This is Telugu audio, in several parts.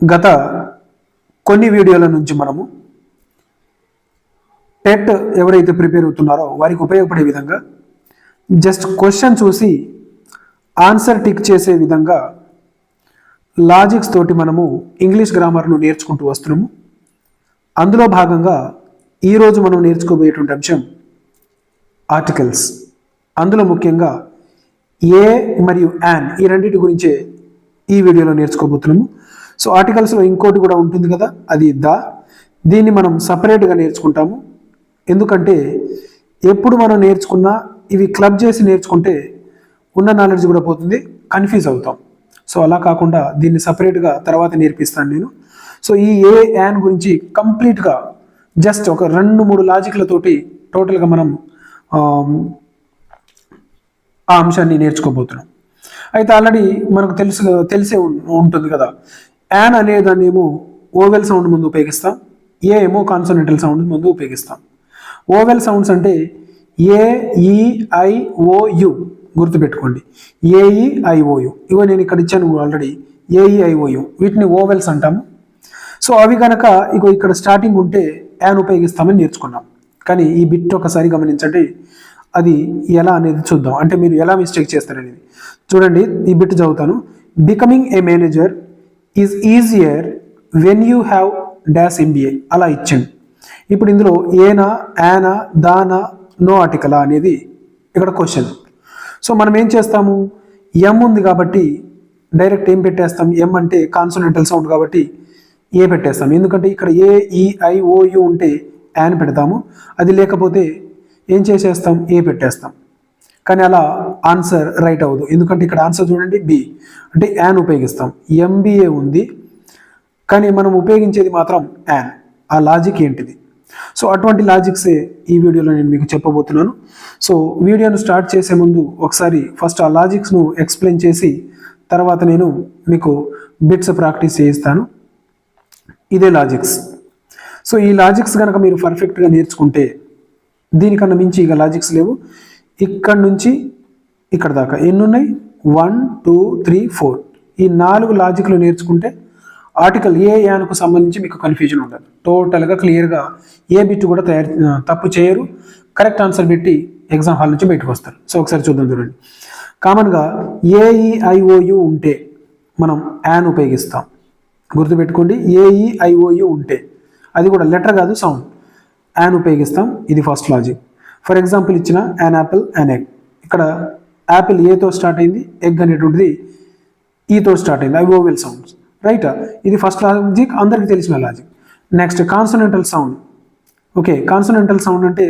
గత కొన్ని వీడియోల నుంచి మనము టెట్ ఎవరైతే ప్రిపేర్ అవుతున్నారో వారికి ఉపయోగపడే విధంగా జస్ట్ క్వశ్చన్ చూసి ఆన్సర్ టిక్ చేసే విధంగా లాజిక్స్ తోటి మనము ఇంగ్లీష్ గ్రామర్ను నేర్చుకుంటూ వస్తున్నాము. అందులో భాగంగా ఈరోజు మనం నేర్చుకోబోయేటువంటి అంశం ఆర్టికల్స్ అందులో ముఖ్యంగా ఏ మరియు యాన్ ఈ రెండింటి గురించే ఈ వీడియోలో నేర్చుకోబోతున్నాము. సో ఆర్టికల్స్లో ఇంకోటి కూడా ఉంటుంది కదా అది ద. దీన్ని మనం సపరేట్గా నేర్చుకుంటాము. ఎందుకంటే ఎప్పుడు మనం నేర్చుకున్నా ఇవి క్లబ్ చేసి నేర్చుకుంటే ఉన్న నాలెడ్జ్ కూడా పోతుంది కన్ఫ్యూజ్ అవుతాం. సో అలా కాకుండా దీన్ని సపరేట్గా తర్వాత నేర్పిస్తాను నేను. సో ఈ ఏ యాన్ గురించి కంప్లీట్గా జస్ట్ ఒక రెండు మూడు లాజిక్లతోటి టోటల్గా మనం ఆ అంశాన్ని నేర్చుకోబోతున్నాం. అయితే ఆల్రెడీ మనకు తెలుసు తెలిసే ఉంటుంది కదా. యాన్ అనేదాన్ని ఏమో ఓవెల్ సౌండ్ ముందు ఉపయోగిస్తాం. ఏ ఏమో కాన్సోనెంటల్ సౌండ్ ముందు ఉపయోగిస్తాం. ఓవెల్ సౌండ్స్ అంటే A E I O U గుర్తుపెట్టుకోండి. A E I O U ఇగో నేను ఇక్కడ ఇచ్చాను already A E I O U వీటిని ఓవెల్స్ అంటాము. సో అవి కనుక ఇగో ఇక్కడ స్టార్టింగ్ ఉంటే యాన్ ఉపయోగిస్తామని నేర్చుకున్నాం. కానీ ఈ బిట్ ఒకసారి గమనించండి. అది ఎలా అనేది చూద్దాం. అంటే మీరు ఎలా మిస్టేక్ చేస్తారనేది. చూడండి ఈ బిట్ చదువుతాను. Becoming a manager is easier when you have dash MBA అలా ఇచ్చింది ఇప్పుడు ఇందులో ఏనా యానా దానా నో ఆర్టికలా అనేది ఇక్కడ క్వశ్చన్ సో మనం ఏం చేస్తాము? ఎం ఉంది కాబట్టి డైరెక్ట్ ఏం పెట్టేస్తాం? ఎం అంటే కాన్సోనెంటల్ సౌండ్ కాబట్టి ఏ పెట్టేస్తాం. ఎందుకంటే ఇక్కడ ఏ ఈఐఓయు e, ఉంటే యాన్ పెడతాము. అది లేకపోతే ఏం చేసేస్తాం? ఏ పెట్టేస్తాం. కానీ అలా ఆన్సర్ రైట్ అవ్వదు. ఎందుకంటే ఇక్కడ ఆన్సర్ చూడండి బి అంటే యాన్ ఉపయోగిస్తాం. ఎంబీఏ ఉంది. కానీ మనం ఉపయోగించేది మాత్రం యాన్ ఆ లాజిక్ ఏంటిది? సో అటువంటి లాజిక్సే ఈ వీడియోలో నేను మీకు చెప్పబోతున్నాను. సో వీడియోను స్టార్ట్ చేసే ముందు ఒకసారి ఫస్ట్ ఆ లాజిక్స్ను ఎక్స్ప్లెయిన్ చేసి తర్వాత నేను మీకు బిట్స్ ప్రాక్టీస్ చేయిస్తాను. ఇదే లాజిక్స్ సో ఈ లాజిక్స్ కనుక మీరు పర్ఫెక్ట్గా నేర్చుకుంటే దీనికన్నా మించి ఇక లాజిక్స్ లేవు. ఇక్కడ నుంచి ఇక్కడ దాకా. ఎన్ని ఉన్నాయి వన్ టూ త్రీ ఫోర్ ఈ నాలుగు లాజిక్లు నేర్చుకుంటే ఆర్టికల్ ఏ యాన్కు సంబంధించి మీకు కన్ఫ్యూజన్ ఉండదు. టోటల్గా క్లియర్గా ఏ బిట్ కూడా తయారు తప్పు చేయరు. కరెక్ట్ ఆన్సర్ పెట్టి ఎగ్జామ్ హాల్ నుంచి బయటకు వస్తారు. సో ఒకసారి చూద్దాం చూడండి. కామన్గా ఏఈఐఓయు e, ఉంటే మనం యాన్ ఉపయోగిస్తాం. గుర్తుపెట్టుకోండి. ఏఈఐఓయు e, ఉంటే అది కూడా లెటర్ కాదు సౌండ్ యాన్ ఉపయోగిస్తాం. ఇది ఫస్ట్ లాజిక్ ఫర్ ఎగ్జాంపుల్ ఇచ్చిన యాన్ యాపిల్ యాన్ ఎగ్ ఇక్కడ యాపిల్ ఏతో స్టార్ట్ అయింది? ఎగ్ అనేటువంటిది e ఈతో స్టార్ట్ అయింది. అవి ఓవెల్ సౌండ్స్ రైట్ ఇది ఫస్ట్ లాజిక్ అందరికీ తెలిసిన logic next consonantal sound okay consonantal sound అంటే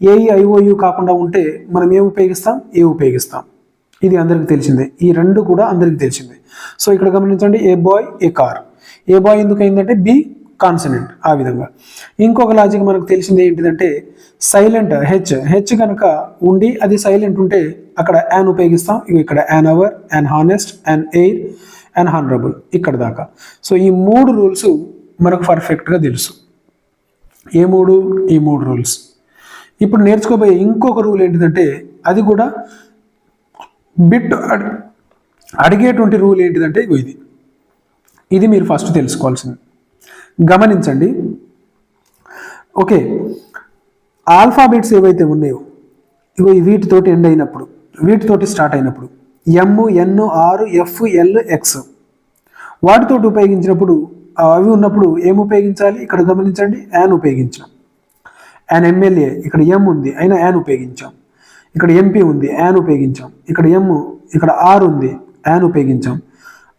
A E I O U e, కాకుండా ఉంటే మనం ఏం ఉపయోగిస్తాం? ఏ ఉపయోగిస్తాం. ఇది అందరికీ తెలిసిందే. ఈ రెండు కూడా అందరికీ తెలిసిందే. సో ఇక్కడ గమనించండి a boy a car a boy ఎందుకు అయిందంటే బి కాన్సనెంట్ ఆ విధంగా. ఇంకొక లాజిక్ మనకు తెలిసింది ఏంటిదంటే సైలెంట్ హెచ్ హెచ్ కనుక ఉండి అది సైలెంట్ ఉంటే అక్కడ యాన్ ఉపయోగిస్తాం. ఇవి ఇక్కడ an hour an honest an heir and honourable ఇక్కడ దాకా. సో ఈ మూడు రూల్స్ మనకు పర్ఫెక్ట్గా తెలుసు. ఏ మూడు? ఈ మూడు రూల్స్ ఇప్పుడు నేర్చుకోబోయే ఇంకొక రూల్ ఏంటిదంటే అది కూడా బిట్ అడిగేటువంటి రూల్ ఏంటిదంటే ఇది. ఇది మీరు ఫస్ట్ తెలుసుకోవాల్సింది. గమనించండి. ఓకే. ఆల్ఫాబెట్స్ ఏవైతే ఉన్నాయో ఇవి వీటితోటి ఎండ్ అయినప్పుడు వీటితోటి స్టార్ట్ అయినప్పుడు M N R F L X వాటితోటి ఉపయోగించినప్పుడు అవి ఉన్నప్పుడు ఏం ఉపయోగించాలి? ఇక్కడ గమనించండి యాన్ ఉపయోగించాం. యాన్ ఎమ్మెల్యే ఇక్కడ ఎం ఉంది అయినా యాన్ ఉపయోగించాం. ఇక్కడ ఎంపీ ఉంది యాన్ ఉపయోగించాం. ఇక్కడ ఎమ్ ఇక్కడ ఆర్ ఉంది యాన్ ఉపయోగించాం.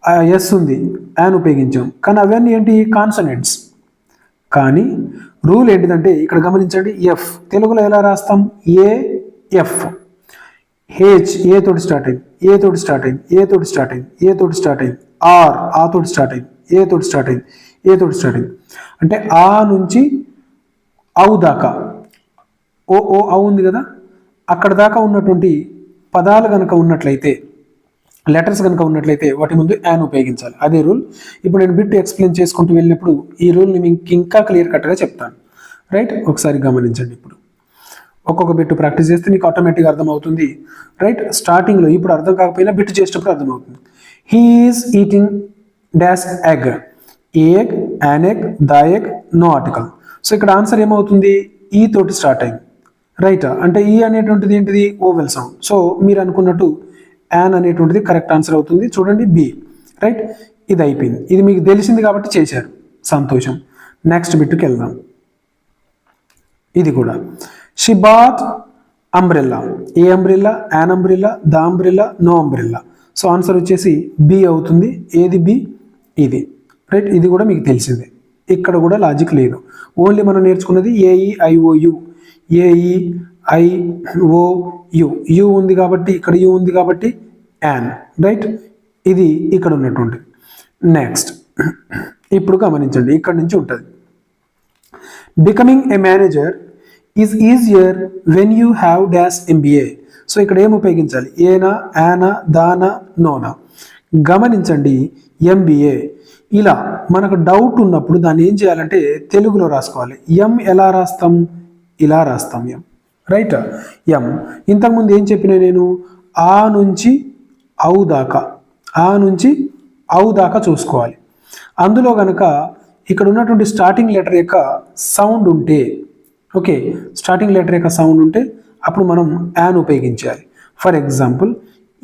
ఎస్ ఉంది యాన్ ఉపయోగించాం. కానీ అవన్నీ ఏంటి? కాన్సనెంట్స్ కానీ రూల్ ఏంటిదంటే ఇక్కడ గమనించండి ఎఫ్ తెలుగులో ఎలా రాస్తాం? ఏ ఎఫ్ హెచ్ ఏ తోటి స్టార్ట్ అయింది. ఏ తోటి స్టార్ట్ అయింది. ఏ తోటి స్టార్ట్ అయింది. ఏ తోటి స్టార్ట్ అయింది. ఆర్ ఆ తోటి స్టార్ట్ అయింది. ఏ తోటి స్టార్ట్ అయింది. ఏ తోటి స్టార్ట్ అయింది. అంటే ఆ నుంచి ఔ దాకా. ఓ ఓ అవు ఉంది కదా? అక్కడ దాకా ఉన్నటువంటి పదాలు కనుక ఉన్నట్లయితే లెటర్స్ కనుక ఉన్నట్లయితే వాటి ముందు యాన్ ఉపయోగించాలి. అదే రూల్ ఇప్పుడు నేను బిట్ ఎక్స్ప్లెయిన్ చేసుకుంటూ వెళ్ళినప్పుడు ఈ రూల్ని మీకు ఇంకా క్లియర్ కట్గా చెప్తాను. రైట్ ఒకసారి గమనించండి ఇప్పుడు. ఒక్కొక్క బిట్ ప్రాక్టీస్ చేస్తే నీకు ఆటోమేటిక్గా అర్థమవుతుంది రైట్ స్టార్టింగ్లో ఇప్పుడు అర్థం కాకపోయినా బిట్ చేసేటప్పుడు అర్థమవుతుంది he's eating dash egg a egg the egg no article so ఇక్కడ ఆన్సర్ ఏమవుతుంది? ఈ తోటి స్టార్ట్ అయింది. రైట్ అంటే ఈ అనేటువంటిది ఏంటిది? ఓవెల్ సౌండ్ సో మీరు అనుకున్నట్టు యాన్ అనేటువంటిది కరెక్ట్ ఆన్సర్ అవుతుంది. చూడండి బి రైట్ ఇది అయిపోయింది. ఇది మీకు తెలిసింది కాబట్టి చేశారు. సంతోషం. నెక్స్ట్ బిట్కి వెళ్దాం. ఇది కూడా. She bought umbrella a umbrella an umbrella the umbrella no umbrella so answer వచ్చేసి బి అవుతుంది. ఏది బి ఇది. రైట్ ఇది కూడా మీకు తెలిసిందే. ఇక్కడ కూడా లాజిక్ లేదు. ఓన్లీ మనం నేర్చుకున్నది A E I O U A E I O U. U ఉంది కాబట్టి ఇక్కడ యు ఉంది కాబట్టి యాన్ రైట్ ఇది ఇక్కడ ఉన్నటువంటి. నెక్స్ట్ ఇప్పుడు గమనించండి ఇక్కడ నుంచి ఉంటుంది. Becoming a manager is easier when you have dash MBA so ఇక్కడ ఏం ఉపయోగించాలి? ఏనా యానా దానా నోనా. గమనించండి ఎంబీఏ ఇలా మనకు డౌట్ ఉన్నప్పుడు దాన్ని ఏం చేయాలంటే తెలుగులో రాసుకోవాలి. ఎం ఎలా రాస్తాం? ఇలా రాస్తాం ఎం రైట్? ఎం ఇంతకుముందు ఏం చెప్పిన నేను? ఆ నుంచి ఔ దాకా. ఆ నుంచి ఔ దాకా చూసుకోవాలి. అందులో గనక ఇక్కడ ఉన్నటువంటి స్టార్టింగ్ లెటర్ యొక్క సౌండ్ ఉంటే ఓకే స్టార్టింగ్ లెటర్ యొక్క సౌండ్ ఉంటే అప్పుడు మనం యాన్ ఉపయోగించాలి. ఫర్ ఎగ్జాంపుల్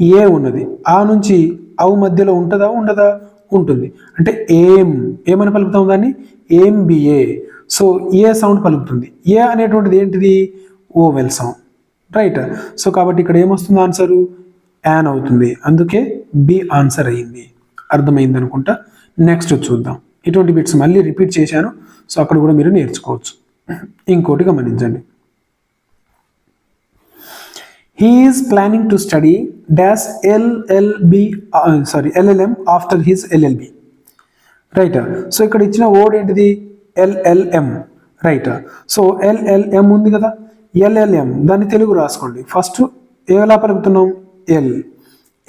ఏ ఉన్నది? ఆ నుంచి ఔ మధ్యలో ఉంటుందా? ఉండదా? ఉంటుంది. అంటే ఏం? ఏమని పలుకుతాం దాన్ని? ఏం బిఏ సో ఏ సౌండ్ పలుకుతుంది? ఏ అనేటువంటిది ఏంటిది? Vowel sound right. సో కాబట్టి ఇక్కడ ఏమొస్తుంది ఆన్సరు? యాన్ అవుతుంది. అందుకే బి ఆన్సర్ అయ్యింది అర్థమైంది అనుకుంటా. నెక్స్ట్ చూద్దాం. ఇటువంటి బిట్స్ మళ్ళీ రిపీట్ చేశాను. సో అక్కడ కూడా మీరు నేర్చుకోవచ్చు. ఇంకోటి గమనించండి. He's planning to study dash LLB sorry LLM after his LLB right so ఇక్కడ ఇచ్చిన వర్డ్ ఏంటిది? ఎల్ఎల్ఎం రైట్ సో ఎల్ఎల్ఎం ఉంది కదా? ఎల్ఎల్ఎం దాన్ని తెలుగు రాసుకోండి. ఫస్ట్ ఎలా పలుకుతున్నాం? ఎల్.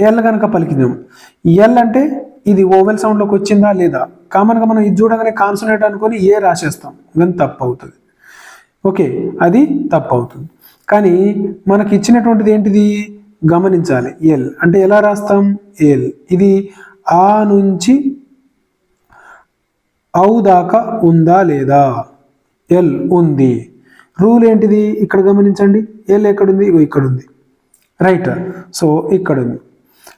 ఎల్ కనుక పలికినాం. ఎల్ అంటే ఇది ఓవెల్ సౌండ్లోకి వచ్చిందా లేదా? కామన్గా మనం ఇది చూడగానే కాన్సన్ట్రేట్ అనుకొని ఏ రాసేస్తాం? కానీ తప్పు అవుతుంది. ఓకే అది తప్పు అవుతుంది. కానీ మనకి ఇచ్చినటువంటిది ఏంటిది? గమనించాలి. ఎల్. అంటే ఎలా రాస్తాం? ఎల్. ఇది ఆ నుంచి ఔ దాకా ఉందా లేదా? ఎల్ ఉంది. రూల్ ఏంటిది? ఇక్కడ గమనించండి. ఎల్ ఎక్కడుంది ఇగో ఇక్కడ ఉంది రైట్ సో ఇక్కడ ఉంది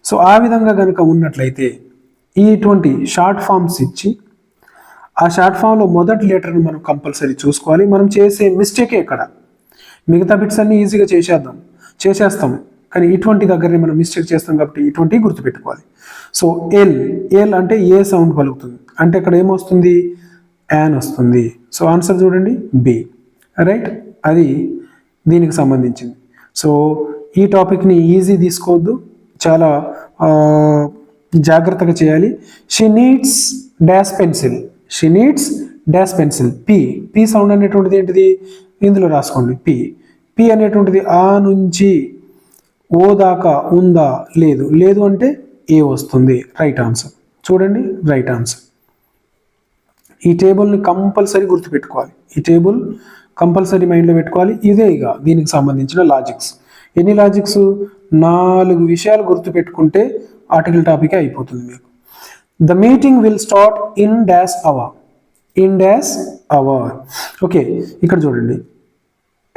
సో ఆ విధంగా కనుక ఉన్నట్లయితే ఇటువంటి షార్ట్ ఫామ్స్ ఇచ్చి ఆ షార్ట్ ఫామ్లో మొదటి లెటర్ని మనం కంపల్సరీ చూసుకోవాలి. మనం చేసే మిస్టేకే ఇక్కడ. మిగతా బిట్స్ అన్ని ఈజీగా చేసేద్దాం. చేసేస్తాం. కానీ ఇటువంటి దగ్గరనే మనం మిస్టేక్ చేస్తాం కాబట్టి ఇటువంటివి గుర్తుపెట్టుకోవాలి. సో ఎల్ ఎల్ అంటే ఏ సౌండ్ పలుకుతుంది? అంటే ఇక్కడ ఏమొస్తుంది? యాన్ వస్తుంది. సో ఆన్సర్ చూడండి. బి రైట్ అది దీనికి సంబంధించింది. సో ఈ టాపిక్ని ఈజీ తీసుకోవద్దు. చాలా జాగ్రత్తగా చేయాలి. She needs dash pencil. She needs dash pencil. P P sound అనేటువంటిది ఏంటిది? ఇందులో రాసుకోండి. పి పి అనేటువంటిది ఆ నుంచి ఓ దాకా ఉందా? లేదు. లేదు అంటే ఏ వస్తుంది? రైట్ ఆన్సర్ చూడండి. రైట్ ఆన్సర్ ఈ టేబుల్ని కంపల్సరీ గుర్తుపెట్టుకోవాలి. ఈ టేబుల్ కంపల్సరీ మైండ్లో పెట్టుకోవాలి. ఇదే ఇక దీనికి సంబంధించిన లాజిక్స్. ఎన్ని లాజిక్స్? నాలుగు విషయాలు గుర్తుపెట్టుకుంటే ఆర్టికల్ టాపిక్ అయిపోతుంది మీకు. The meeting will start in dash hour. In dash hour. Okay ఇక్కడ చూడండి.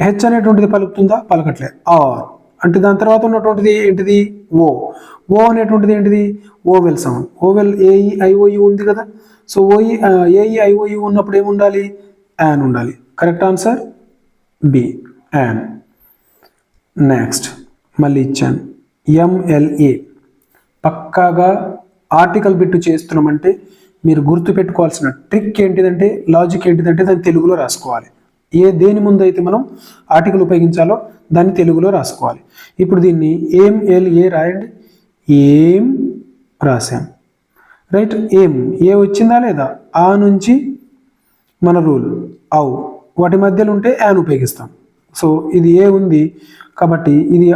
హెచ్ అనేటువంటిది పలుకుతుందా? పలకట్లే. ఆర్. అంటే దాని తర్వాత ఉన్నటువంటిది ఏంటిది? ఓ. ఓ అనేటువంటిది ఏంటిది? Vowel sound. Vowel A E I O U ఉంది కదా. సో ఓఈ ఏఈ ఐఓయు ఉన్నప్పుడు ఏముండాలి? యాన్ ఉండాలి. Correct answer? B. An. Next. మళ్ళీ ఇచ్చాను. ఎంఎల్ఏ పక్కాగా ఆర్టికల్ బిట్టు చేస్తున్నామంటే మీరు గుర్తుపెట్టుకోవాల్సిన ట్రిక్ ఏంటిదంటే లాజిక్ ఏంటిదంటే దాన్ని తెలుగులో రాసుకోవాలి. ఏ దేని ముందు అయితే మనం ఆర్టికల్ ఉపయోగించాలో దాన్ని తెలుగులో రాసుకోవాలి. ఇప్పుడు దీన్ని ఏం ఎల్ ఏ రాయండి. ఏం రాసాం రైట్? ఏం. ఏ వచ్చిందా లేదా? ఆ నుంచి మన రూల్. అవు వాటి మధ్యలో ఉంటే యాన్ ఉపయోగిస్తాం. సో ఇది ఏ ఉంది కాబట్టి ఇది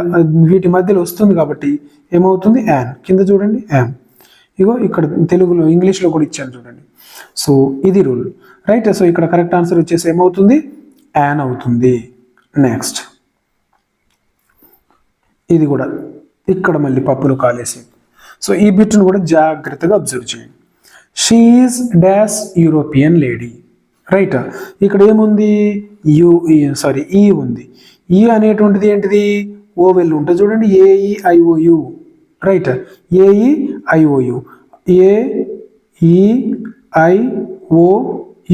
వీటి మధ్యలో వస్తుంది కాబట్టి ఏమవుతుంది? యాన్. కింద చూడండి యాన్. ఇగో ఇక్కడ తెలుగులో ఇంగ్లీష్లో కూడా ఇచ్చాను చూడండి. సో ఇది రూల్. రైట్? సో ఇక్కడ కరెక్ట్ ఆన్సర్ వచ్చేసి ఏమవుతుంది? యాన్ అవుతుంది. నెక్స్ట్. ఇది కూడా ఇక్కడ మళ్ళీ పప్పులు కాలేసి. సో ఈ బిట్ను కూడా జాగ్రత్తగా అబ్జర్వ్ చేయండి. She's dash European lady right. ఇక్కడ ఏముంది? యు సారీ ఈ ఉంది. ఈ అనేటువంటిది ఏంటిది? ఓవెల్ ఉంటుంది చూడండి. A E I O U right. A E I O U A E I O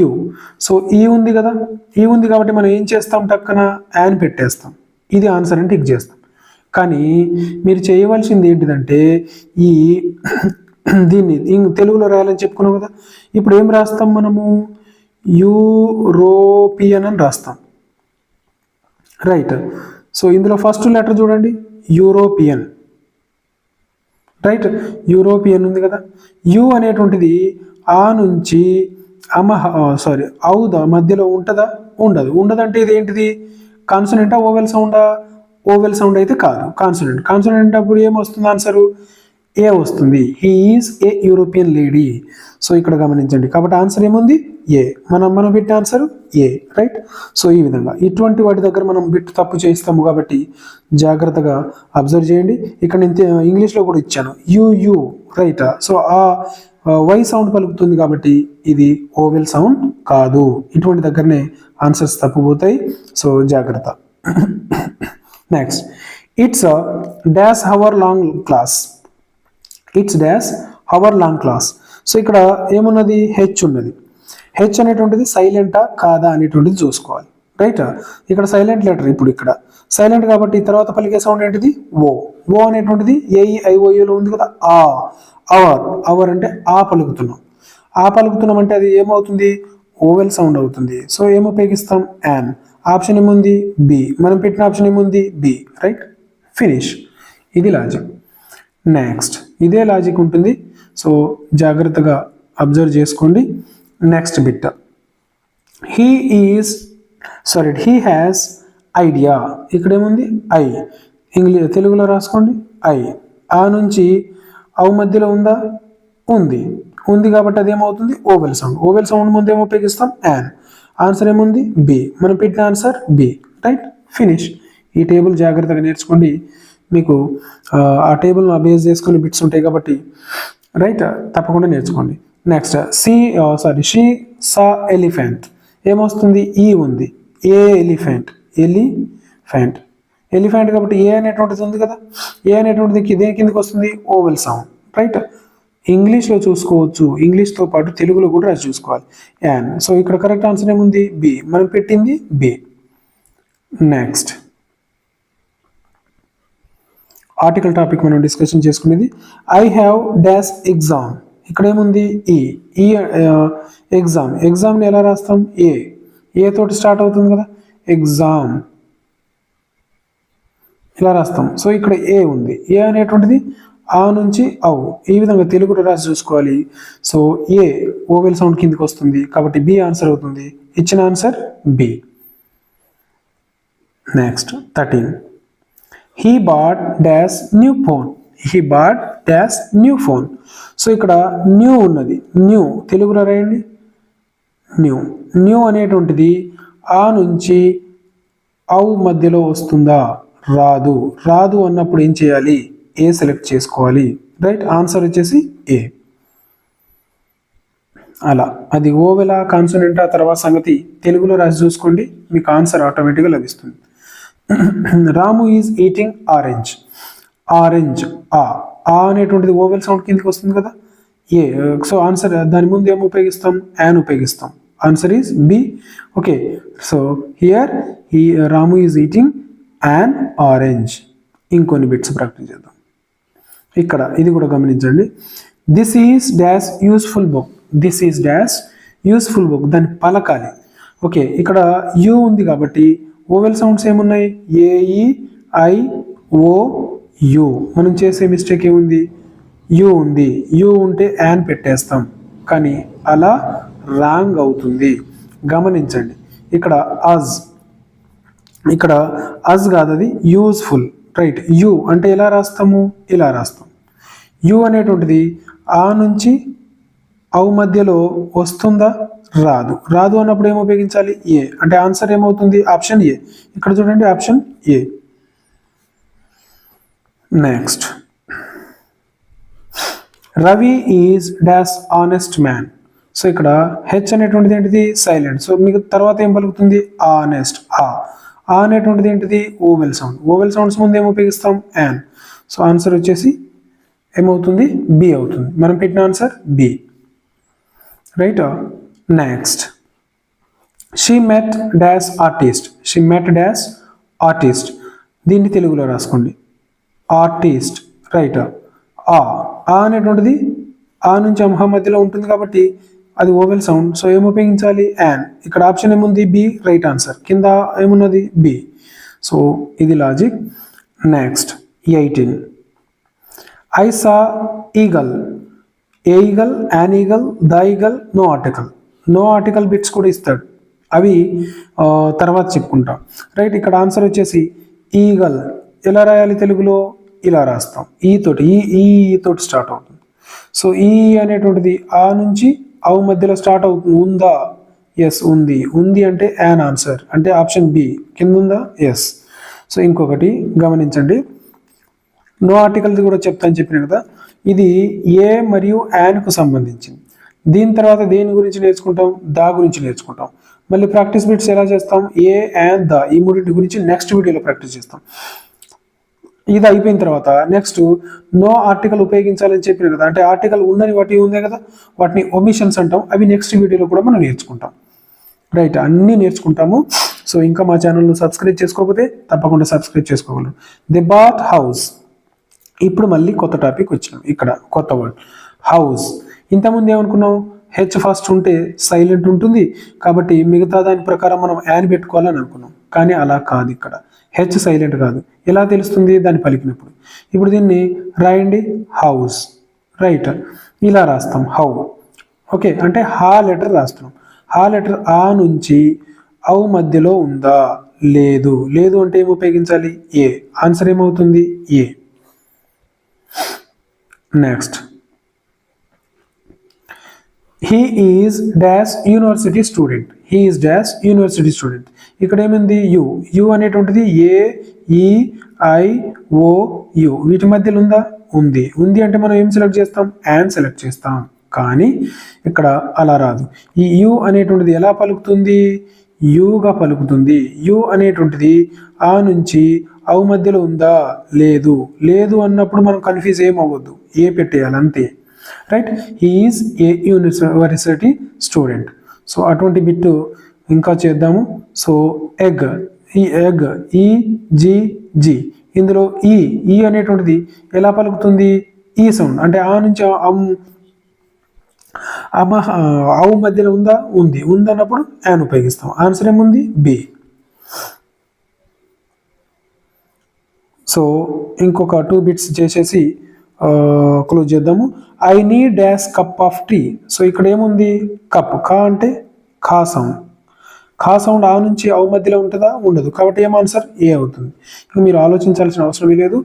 you. So ఈ ఉంది కదా? ఈ ఉంది కాబట్టి మనం ఏం చేస్తాం? టక్కన యాన్ పెట్టేస్తాం. ఇది ఆన్సర్ అని టిక్ చేస్తాం. కానీ మీరు చేయవలసింది ఏంటిదంటే ఈ దీన్ని తెలుగులో రాయాలని చెప్పుకున్నాం కదా? ఇప్పుడు ఏం రాస్తాం మనము? యూరోపియన్ అని రాస్తాం. రైట్ సో ఇందులో ఫస్ట్ లెటర్ చూడండి. యూరోపియన్. రైట్ యూరోపియన్ ఉంది కదా. యు అనేటువంటిది ఆ నుంచి అమహ సారీ అవుదా మధ్యలో ఉంటుందా? ఉండదు. ఉండదంటే ఇది ఏంటిది? కాన్సనెంటా ఓవెల్ సౌండా ఓవెల్ సౌండ్ అయితే కాదు. కాన్సనెంట్ కాన్సనెంట్ అప్పుడు ఏమొస్తుంది? ఆన్సరు ఏ వస్తుంది. He is a European lady so ఇక్కడ గమనించండి. కాబట్టి ఆన్సర్ ఏముంది? ఏ మనం మనం bit answer A right so ఈ విధంగా. ఇటువంటి వాటి దగ్గర మనం బిట్ తప్పు చేస్తాము కాబట్టి జాగ్రత్తగా అబ్జర్వ్ చేయండి. ఇక్కడ నేను ఇంగ్లీష్లో కూడా ఇచ్చాను. యు యు రైట్ సో ఆ వై సౌండ్ పలుకుతుంది కాబట్టి ఇది ఓవెల్ సౌండ్ కాదు. ఇటువంటి దగ్గరనే ఆన్సర్స్ తప్పుపోతాయి. సో జాగ్రత్త. Next it's dash hour long class it's dash hour long class so ఇక్కడ ఏమున్నది? హెచ్ ఉన్నది. హెచ్ అనేటువంటిది సైలెంటా కాదా అనేటువంటిది చూసుకోవాలి. రైట్ ఇక్కడ సైలెంట్ లెటర్ ఇప్పుడు ఇక్కడ. సైలెంట్ కాబట్టి తర్వాత పలికే సౌండ్ ఏంటిది? ఓ ఓ అనేటువంటిది ఏఈఐఓయూలో e, e ఉంది కదా? ఆ అవర్ అవర్ అంటే ఆ పలుకుతున్నాం. ఆ పలుకుతున్నాం అంటే అది ఏమవుతుంది? ఓవెల్ సౌండ్ అవుతుంది. సో ఏం ఉపయోగిస్తాం? యాన్ ఆప్షన్ ఏముంది? బి మనం పెట్టిన ఆప్షన్ ఏముంది? బి రైట్ ఫినిష్ ఇది లాజిక్ నెక్స్ట్ ఇదే లాజిక్ ఉంటుంది. సో జాగ్రత్తగా అబ్జర్వ్ చేసుకోండి. Next bit he is sorry he has idea ఇక్కడేముంది? I English తెలుగులో రాసుకోండి. ఐ ఆ నుంచి అవు మధ్యలో ఉందా? ఉంది. ఉంది కాబట్టి అది ఏమవుతుంది ఓవెల్ సౌండ్. ఓవెల్ సౌండ్ ముందు ఏమో ఉపయోగిస్తాం? యాన్ ఆన్సర్ ఏముంది? బి మనం పెట్టిన ఆన్సర్ బి రైట్? ఫినిష్. ఈ టేబుల్ జాగ్రత్తగా నేర్చుకోండి. మీకు ఆ, టేబుల్ను బేస్ చేసుకుని బిట్స్ ఉంటాయి కాబట్టి రైట్? తప్పకుండా నేర్చుకోండి. Next C sorry she saw elephant. ఏమొస్తుంది? ఈ ఉంది. ఏ ఎలిఫెంట్. ఎలిఫెంట్. ఎలిఫెంట్ కాబట్టి ఏ అనేటువంటిది ఉంది కదా? ఏ అనేటువంటిది ఇదే దేని కిందకి వస్తుంది? Vowel sound. రైట్? ఇంగ్లీష్లో చూసుకోవచ్చు. ఇంగ్లీష్తో పాటు తెలుగులో కూడా రాసి చూసుకోవాలి. యాన్ సో ఇక్కడ కరెక్ట్ ఆన్సర్ ఏముంది? బి. మనం పెట్టింది బి. నెక్స్ట్ ఆర్టికల్ టాపిక్ మనం డిస్కషన్ చేసుకునేది. ఐ హ్యావ్ డాష్ ఎగ్జామ్ ఇక్కడ ఏముంది ఈ ఈ ఎగ్జామ్ ఎగ్జామ్ని ఎలా రాస్తాం? ఏ ఏ తోటి స్టార్ట్ అవుతుంది కదా? ఎగ్జామ్ ఇలా రాస్తాం. సో ఇక్కడ ఏ ఉంది. ఏ అనేటువంటిది ఆ నుంచి అవు ఈ విధంగా తెలుగులో రాసి చూసుకోవాలి. సో ఏ ఓవెల్ సౌండ్ కిందకి వస్తుంది. కాబట్టి బి ఆన్సర్ అవుతుంది. ఇచ్చిన answer B next thirteen he bought dash new phone. He bought dash new phone. So ఇక్కడ న్యూ ఉన్నది. న్యూ తెలుగులో రాయండి. న్యూ. న్యూ అనేటువంటిది ఆ నుంచి అవు మధ్యలో వస్తుందా? రాదు. రాదు అన్నప్పుడు ఏం చేయాలి? ఏ సెలెక్ట్ చేసుకోవాలి? రైట్? ఆన్సర్ వచ్చేసి ఏ. అలా. అది ఓవెలా కాన్సనెంట్ ఆ తర్వాత సంగతి తెలుగులో రాసి చూసుకోండి. మీకు ఆన్సర్ ఆటోమేటిక్గా లభిస్తుంది. Ramu is eating orange. Orange ఆ. ఆ అనేటువంటిది ఓవెల్ సౌండ్ కిందకి వస్తుంది కదా? ఏ సో ఆన్సర్ దాని ముందు ఏం ఉపయోగిస్తాం? యాన్ ఉపయోగిస్తాం. Answer is B. Okay so here ఈ Ramu is eating an orange. ఇంకొన్ని బిట్స్ ప్రాక్టీస్ చేద్దాం. ఇక్కడ ఇది కూడా గమనించండి. This is dash useful book this is dash useful book దాన్ని పలకాలి. ఓకే ఇక్కడ యూ ఉంది కాబట్టి ఓవెల్ సౌండ్స్ ఏమున్నాయి? A E I O U. మనం చేసే మిస్టేక్ ఏముంది? యు ఉంది. యు ఉంటే యాన్ పెట్టేస్తాం. కానీ అలా రాంగ్ అవుతుంది. గమనించండి. ఇక్కడ అజ్ ఇక్కడ అజ్ కాదు అది యూస్ఫుల్ రైట్ యు అంటే ఎలా రాస్తాము? ఇలా రాస్తాం. యు అనేటువంటిది ఆ నుంచి అవు మధ్యలో వస్తుందా? రాదు. రాదు అన్నప్పుడు ఏం ఉపయోగించాలి? ఏ. అంటే ఆన్సర్ ఏమవుతుంది? Option A. ఇక్కడ చూడండి option A. Next. Ravi is dash honest man. So ఇక్కడ హెచ్ అనేటువంటిది ఏంటిది? సైలెంట్. సో మీకు తర్వాత ఏం పలుకుతుంది? ఆనెస్ట్. ఆ. ఆ అనేటువంటిది ఏంటిది? Vowel sound. ఓవెల్ సౌండ్స్ ముందు ఏం ఉపయోగిస్తాం? యాన్. సో ఆన్సర్ వచ్చేసి ఏమవుతుంది? బి అవుతుంది. మనం పెట్టిన answer B. Right next she met dash artist she met dash artist దీన్ని తెలుగులో రాసుకోండి. ఆర్టిస్ట్ రైట్ ఆ ఆ అనేటువంటిది ఆ నుంచి అంహ మధ్యలో ఉంటుంది కాబట్టి అది ఓవెల్ సౌండ్. సో ఏం ఉపయోగించాలి? యాన్ ఇక్కడ ఆప్షన్ ఏముంది? బి రైట్ ఆన్సర్ కింద ఏమున్నది? బి సో ఇది logic next eighteen I saw eagle a eagle the eagle the eagle no article. No article bits కూడా ఇస్తాడు. అవి తర్వాత చెప్పుకుంటాం. రైట్ ఇక్కడ ఆన్సర్ వచ్చేసి ఈగల్. ఎలా రాయాలి తెలుగులో? ఇలా రాస్తాం. ఈ తోటి ఈ ఈ తోటి స్టార్ట్ అవుతుంది. సో ఈ అనేటువంటిది ఆ నుంచి అవు మధ్యలో స్టార్ట్ అవుతుంది. ఉందా? ఎస్ ఉంది. ఉంది అంటే యాన్ ఆన్సర్ అంటే ఆప్షన్ బి కింద ఉందా? ఎస్ సో ఇంకొకటి గమనించండి. నో ఆర్టికల్ది కూడా చెప్తాను చెప్పిన కదా? ఇది ఏ మరియు యాన్కు సంబంధించింది. దీని తర్వాత దేని గురించి నేర్చుకుంటాం? దా గురించి నేర్చుకుంటాం. మళ్ళీ ప్రాక్టీస్ బిట్స్ ఎలా చేస్తాం? ఏ యాన్ ద ఈ మూడింటి గురించి నెక్స్ట్ వీడియోలో ప్రాక్టీస్ చేస్తాం. ఇది అయిపోయిన తర్వాత నెక్స్ట్ నో ఆర్టికల్ ఉపయోగించాలని చెప్పిన కదా అంటే ఆర్టికల్ ఉందని వాటి ఉంది కదా వాటిని ఒమిషన్స్ అంటాం. అవి నెక్స్ట్ వీడియోలో కూడా మనం నేర్చుకుంటాం. రైట్ అన్నీ నేర్చుకుంటాము. సో ఇంకా మా ఛానల్ను సబ్స్క్రైబ్ చేసుకోకపోతే తప్పకుండా సబ్స్క్రైబ్ చేసుకోగలరు. The bath house. ఇప్పుడు మళ్ళీ కొత్త టాపిక్ వచ్చినాం ఇక్కడ కొత్త వర్డ్ హౌస్ ఇంతకుముందు ఏమనుకున్నాం హెచ్ ఫస్ట్ ఉంటే సైలెంట్ ఉంటుంది. కాబట్టి మిగతా దాని ప్రకారం మనం యాన్ పెట్టుకోవాలని అనుకున్నాం. కానీ అలా కాదు ఇక్కడ. హెచ్ సైలెంట్ కాదు. ఎలా తెలుస్తుంది? దాన్ని పలికినప్పుడు. ఇప్పుడు దీన్ని రాయండి. హౌస్ రైట్ ఇలా రాస్తాం. హౌ ఓకే అంటే హా లెటర్ రాస్తున్నాం. హా లెటర్ ఆ నుంచి ఔ మధ్యలో ఉందా? లేదు. లేదు అంటే ఏమి ఉపయోగించాలి? ఏ. ఆన్సర్ ఏమవుతుంది? A. Next he is dash university student he is dash university student ఇక్కడ ఏమైంది? యు యు అనేటువంటిది ఏ ఈ ఐ ఓ యు వీటి మధ్యలో ఉందా? ఉంది. ఉంది అంటే మనం ఏం సెలెక్ట్ చేస్తాం? యాన్ సెలెక్ట్ చేస్తాం. కానీ ఇక్కడ అలా రాదు. ఈ యు అనేటువంటిది ఎలా పలుకుతుంది? యుగా పలుకుతుంది. యు అనేటువంటిది ఆ నుంచి అవు మధ్యలో ఉందా? లేదు. లేదు అన్నప్పుడు మనం కన్ఫ్యూజ్ ఏం అవ్వద్దు. ఏ పెట్టేయాలి? అంతే. Right is a university student so అటువంటి బిట్టు ఇంకా చేద్దాము. So egg E egg E G G ఇందులో ఈ ఈ అనేటువంటిది ఎలా పలుకుతుంది? E ఈ సౌండ్ అంటే ఆ నుంచి అమ్ అమ ఆవు మధ్యలో ఉందా? ఉంది. ఉందన్నప్పుడు యాన్ ఉపయోగిస్తాం. ఆన్సర్ ఏముంది? బి సో ఇంకొక టూ బిట్స్ చేసేసి క్లోజ్ చేద్దాము. I need dash cup of tea so ఇక్కడ ఏముంది? కప్ కా అంటే ఖా సౌండ్ ఖా సౌండ్ ఆ నుంచి అవు మధ్యలో ఉంటుందా? ఉండదు. కాబట్టి ఏం ఆన్సర్ ఏ అవుతుంది. ఇక మీరు ఆలోచించాల్సిన అవసరం లేదు.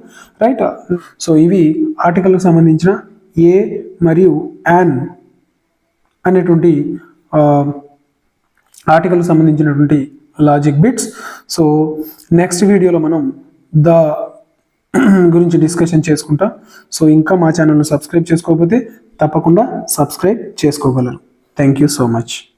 రైట్ సో ఇవి ఆర్టికల్కి సంబంధించిన ఏ మరియు యాన్ అనేటువంటి ఆర్టికల్కి సంబంధించినటువంటి లాజిక్ బిట్స్ సో నెక్స్ట్ వీడియోలో మనం ద గురించి డిస్కషన్ చేసుకుంటా. సో ఇంకా మా ఛానల్ను సబ్స్క్రైబ్ చేసుకోకపోతే తప్పకుండా సబ్స్క్రైబ్ చేసుకోగలరు. Thank you so much